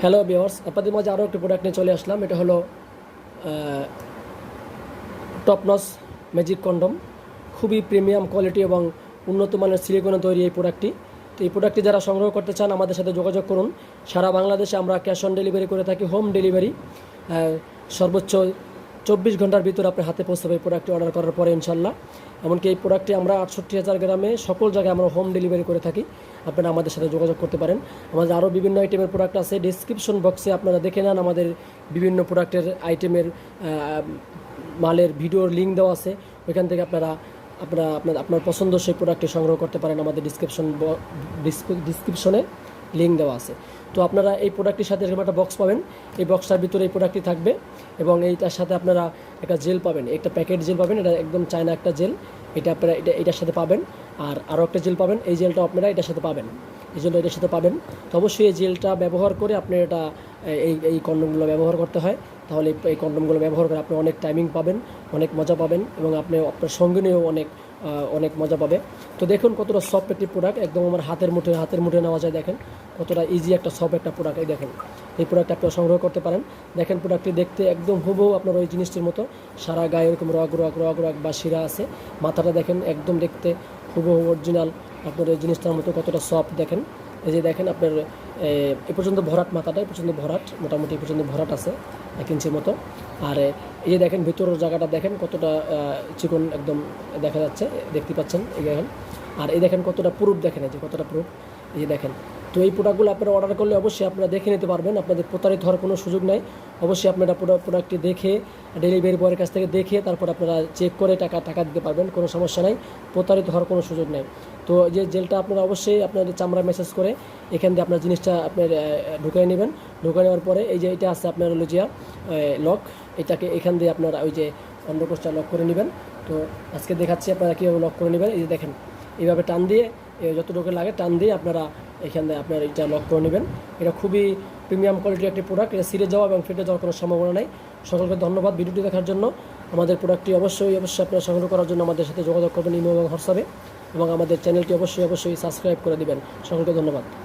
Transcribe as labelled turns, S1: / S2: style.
S1: Hello বিয়ার্স আপনাদের মাঝে আরও একটি প্রোডাক্ট নিয়ে চলে আসলাম। এটা হলো টপনস ম্যাজিক কন্ডম খুবই প্রিমিয়াম কোয়ালিটি এবং উন্নত মানের সিলিকনে তৈরি এই প্রোডাক্টটি তো এই প্রোডাক্টটি যারা সংগ্রহ করতে চান, আমাদের সাথে যোগাযোগ করুন। সারা বাংলাদেশে আমরা ক্যাশ অন ডেলিভারি করে থাকি হোম ডেলিভারি সর্বোচ্চ চব্বিশ ঘণ্টার ভিতরে আপনার হাতে পৌঁছাবে এই প্রোডাক্টটি অর্ডার করার পরে ইনশাল্লাহ। এমনকি এই প্রোডাক্টটি আমরা আটষট্টি হাজার গ্রামে সকল জায়গায় আমরা হোম ডেলিভারি করে থাকি। আপনারা আমাদের সাথে যোগাযোগ করতে পারেন। আমাদের আরও বিভিন্ন আইটেমের প্রোডাক্ট আছে। ডিসক্রিপশন বক্সে আপনারা দেখে নেন আমাদের বিভিন্ন প্রোডাক্টের আইটেমের মালের ভিডিওর লিঙ্ক দেওয়া আছে। ওইখান থেকে আপনারা আপনারা, আপনার আপনার পছন্দ সেই প্রোডাক্টটি সংগ্রহ করতে পারেন আমাদের ডিসক্রিপশন ডিসক্রিপশনে লিঙ্ক দেওয়া আছে। তো আপনারা এই প্রোডাক্টটির সাথে এরকম একটা বক্স পাবেন। এই বক্সটার ভিতরে এই প্রোডাক্টটি থাকবে এবং এইটার সাথে আপনারা একটা জেল পাবেন। একটা প্যাকেট জেল পাবেন। এটা একদম চায়না একটা জেল এটা আপনারা এটা, এটার সাথে পাবেন। আর আরও একটা জেল পাবেন। এই জেলটা আপনারা এটার সাথে পাবেন। এই জন্য এটার সাথে পাবেন। তো অবশ্যই এই জেলটা ব্যবহার করে আপনি এটা, এই এই কন্ডমগুলো ব্যবহার করতে হয়। তাহলে এই কন্ডমগুলো ব্যবহার করে আপনি অনেক টাইমিং পাবেন, অনেক মজা পাবেন এবং আপনি আপনার সঙ্গে নিয়েও অনেক অনেক মজা পাবে। তো দেখুন কতটা সফট একটি প্রোডাক্ট একদম আমার হাতের মুঠে হাতের মুঠে নেওয়া যায় দেখেন। কতটা ইজি একটা সফট একটা প্রোডাক্ট এই দেখেন। এই প্রোডাক্ট আপনি সংগ্রহ করতে পারেন। দেখেন প্রোডাক্টটি দেখতে একদম হুবহু আপনার ওই জিনিসটির মতো। সারা গায়ে এরকম রগ রগ রগ রগ বা শিরা আছে। মাথাটা দেখেন একদম দেখতে হুবহু অরিজিনাল আপনার এই জিনিসটার মতো কতটা সফট দেখেন। এই যে দেখেন আপনার এ পর্যন্ত ভরাট মাথাটা, এ পর্যন্ত ভরাট, মোটামুটি এ পর্যন্ত ভরাট আছে, এক ইঞ্চির মতো। আর এই যে দেখেন ভিতরের জায়গাটা দেখেন কতটা চিকন একদম দেখা যাচ্ছে, দেখতে পাচ্ছেন এই দেখেন আর এই দেখেন কতটা প্রুফ দেখেন, এই যে কতটা প্রুফ এই দেখেন। তো এই প্রোডাক্টগুলো আপনারা অর্ডার করলে অবশ্যই আপনারা দেখে নিতে পারবেন। আপনাদের প্রতারিত হওয়ার কোনো সুযোগ নাই। অবশ্যই আপনারা প্রোডাক্টটি দেখে ডেলিভারি বয়ের কাছ থেকে দেখে, তারপর আপনারা চেক করে টাকা টাকা দিতে পারবেন, কোনো সমস্যা নাই। প্রতারিত হওয়ার কোনো সুযোগ নেই। তো যে জেলটা আপনারা অবশ্যই আপনার চামড়া মেসেজ করে এখান দিয়ে আপনার জিনিসটা আপনার ঢুকিয়ে নেবেন। ঢুকিয়ে নেওয়ার পরে এই যে এটা আছে আপনার হলো লক এটাকে এখান দিয়ে আপনারা ওই যে অন্ডকোষটা লক করে নেবেন। তো আজকে দেখাচ্ছি আপনারা কীভাবে লক করে নেবেন। এই যে দেখেন, এইভাবে টান দিয়ে যতটুকু লাগে টান দিয়ে আপনারা এখান আপনার এটা লক করে নেবেন। এটা খুবই প্রিমিয়াম কোয়ালিটির একটি প্রোডাক্ট এটা সিরে যাওয়া এবং ফেটে যাওয়ার কোনো সম্ভাবনা নেই। সকলকে ধন্যবাদ ভিডিওটি দেখার জন্য। আমাদের প্রোডাক্টটি অবশ্যই অবশ্যই আপনারা সংগ্রহ করার জন্য আমাদের সাথে যোগাযোগ করবেন ইমো এবং হোয়াটসঅ্যাপে এবং আমাদের চ্যানেলটি অবশ্যই অবশ্যই সাবস্ক্রাইব করে দিবেন। সকলকে ধন্যবাদ।